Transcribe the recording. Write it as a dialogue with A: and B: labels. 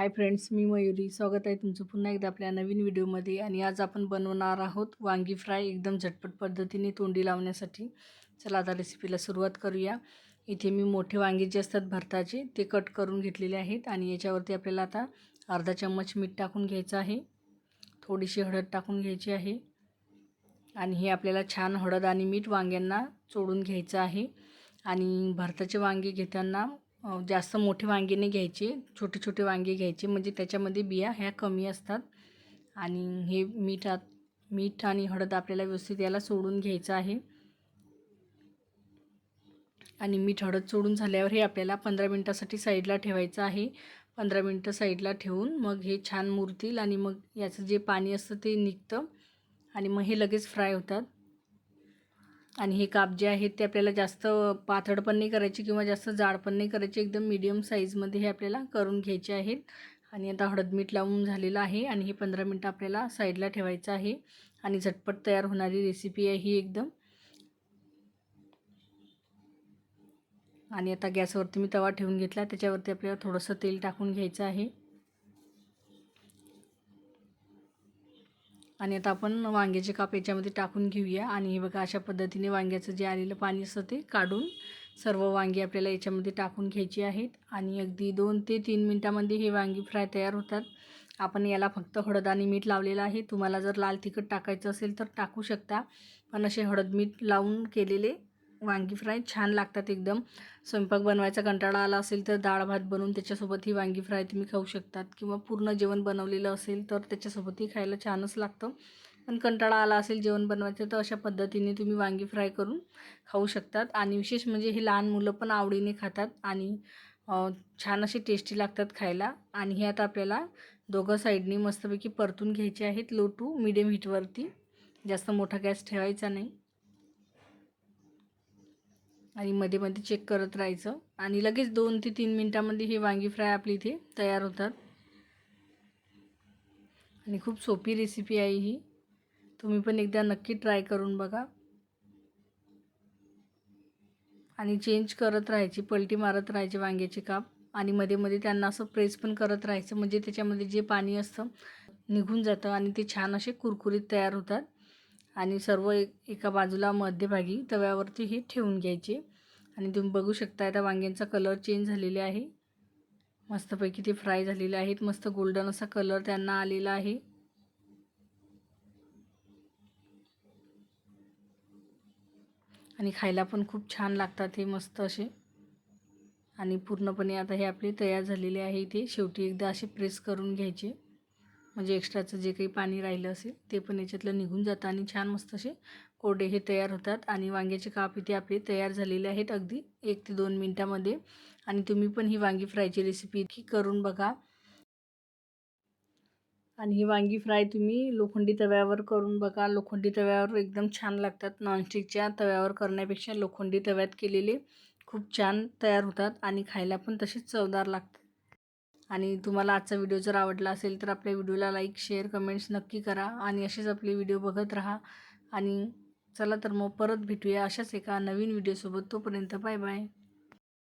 A: Hi friends मी मयुरी. स्वागत आहे तुमचं पुन्हा एकदा आपल्या नवीन व्हिडिओमध्ये आणि आज आपण बनवणार आहोत वांगी फ्राय एकदम झटपट पद्धतीने तोंडी लावण्यासाठी. चला आता रेसिपीला सुरुवात करूया. इथे मी मोठे वांगे जे असतात भरताचे ते कट करून घेतलेले आहेत आणि याच्यावरती आपल्याला आता अर्धा चम्मच मीठ टाकून घ्यायचं आहे. थोडीशी हळद टाकून घ्यायची आहे. आणि हे आपल्याला छान हळद आणि मीठ वांग्यांना चोडून घ्यायचं आहे. आणि भरताचे वांगे घेताना जास्त मोठे वांगी नाही घ्यायचे. छोटे छोटे वांगे घ्यायचे. म्हणजे त्याच्यामध्ये बिया ह्या कमी असतात. आणि हे मीठात मीठ आणि हळद आपल्याला व्यवस्थित याला सोडून घ्यायचं आहे. आणि मीठ हळद सोडून झाल्यावर हे आपल्याला पंधरा मिनटासाठी साईडला ठेवायचं आहे. पंधरा मिनटं साईडला ठेवून मग हे छान मुरतील आणि मग याचं जे पाणी असतं ते निघतं. आणि मग हे लगेच फ्राय होतात. आणि हे काप जे आहेत ते आपल्याला जास्त पातळ पण नाही करायचे किंवा जास्त जाड पण नाही करायचे. एकदम मीडियम साईजमध्ये हे आपल्याला करून घ्यायचे आहेत. आणि आता हळद मीठ लावून झालेलं आहे आणि हे पंधरा मिनटं आपल्याला साईडला ठेवायचं आहे. आणि झटपट तयार होणारी रेसिपी आहे ही एकदम. आणि आता गॅसवरती मी तवा ठेवून घेतला. त्याच्यावरती आपल्याला थोडंसं तेल टाकून घ्यायचं आहे. आणि आता आपण वांग्याचे काप याच्यामध्ये टाकून घेऊया. आणि हे बघा अशा पद्धतीने वांग्याचं जे आलेलं पाणी असतं ते काढून सर्व वांगी आपल्याला याच्यामध्ये टाकून घ्यायची आहेत. आणि अगदी दोन ते तीन मिनटामध्ये हे वांगी फ्राय तयार होतात. आपण याला फक्त हळद आणि मीठ लावलेलं आहे. तुम्हाला जर लाल तिखट टाकायचं असेल तर टाकू शकता. पण असे हळद मीठ लावून केलेले वांगी फ्राय छान लागतात एकदम. स्वयंपाक बनवायचा कंटाळा आला असेल तर डाळ भात बनवून त्याच्यासोबत ही वांगी फ्राय तुम्ही खाऊ शकतात. किंवा पूर्ण जेवण बनवलेलं असेल तर त्याच्यासोबतही खायला छानच लागतं. पण कंटाळा आला असेल जेवण बनवायचं तर अशा पद्धतीने तुम्ही वांगी फ्राय करून खाऊ शकतात. आणि विशेष म्हणजे हे लहान मुलं पण आवडीने खातात आणि छान असे टेस्टी लागतात खायला. आणि हे आता आपल्याला दोघं साईडनी मस्तपैकी परतून घ्यायचे आहेत लो टू मिडियम हीटवरती. जास्त मोठा गॅस ठेवायचा नाही. आणि मध्ये मध्ये चेक करत राहायचं. आणि लगेच दोन ते तीन मिनटामध्ये ही वांगी फ्राय आपली इथे तयार होतात. आणि खूप सोपी रेसिपी आहे ही. तुम्ही पण एकदा नक्की ट्राय करून बघा. आणि चेंज करत राहायची पलटी मारत राहायचे वांग्याचे काप. आणि मध्ये मध्ये त्यांना असं प्रेस पण करत राहायचं. म्हणजे त्याच्यामध्ये जे पाणी असतं निघून जातं आणि ते छान असे कुरकुरीत तयार होतात. आणि सर्व एक एका बाजूला मध्यभागी तव्यावरती हे ठेवून घ्यायचे. आणि तुम्ही बघू शकता आता वांग्यांचा कलर चेंज झालेले आहे. मस्तपैकी ते फ्राय झालेले आहेत. मस्त गोल्डन असा कलर त्यांना आलेला आहे. आणि खायला पण खूप छान लागतात हे मस्त असे. आणि पूर्णपणे आता हे आपले तयार झालेले आहे इथे. शेवटी एकदा असे प्रेस करून घ्यायचे. म्हणजे एक्स्ट्राचं जे काही पाणी राहिलं असेल ते पण याच्यातलं निघून जातं आणि छान मस्त असे कोरडे हे तयार होतात. आणि वांग्याचे काप इथे आपले तयार झालेले आहेत अगदी एक ते दोन मिनटामध्ये. आणि तुम्ही पण ही वांगी फ्रायची रेसिपी इतकी करून बघा. आणि ही वांगी फ्राय तुम्ही लोखंडी तव्यावर करून बघा. लोखंडी तव्यावर एकदम छान लागतात. नॉनस्टिकच्या तव्यावर करण्यापेक्षा लोखंडी तव्यात केलेले खूप छान तयार होतात. आणि खायला पण तसेच चवदार लागतात. आणि तुम्हाला आजचा व्हिडिओ जर आवडला असेल तर आपल्या व्हिडिओला लाईक शेअर कमेंट्स नक्की करा आणि असेच आपले व्हिडिओ बघत राहा. आणि चला तर मग परत भेटूया अशाच एका नवीन व्हिडिओसोबत. तोपर्यंत बाय बाय.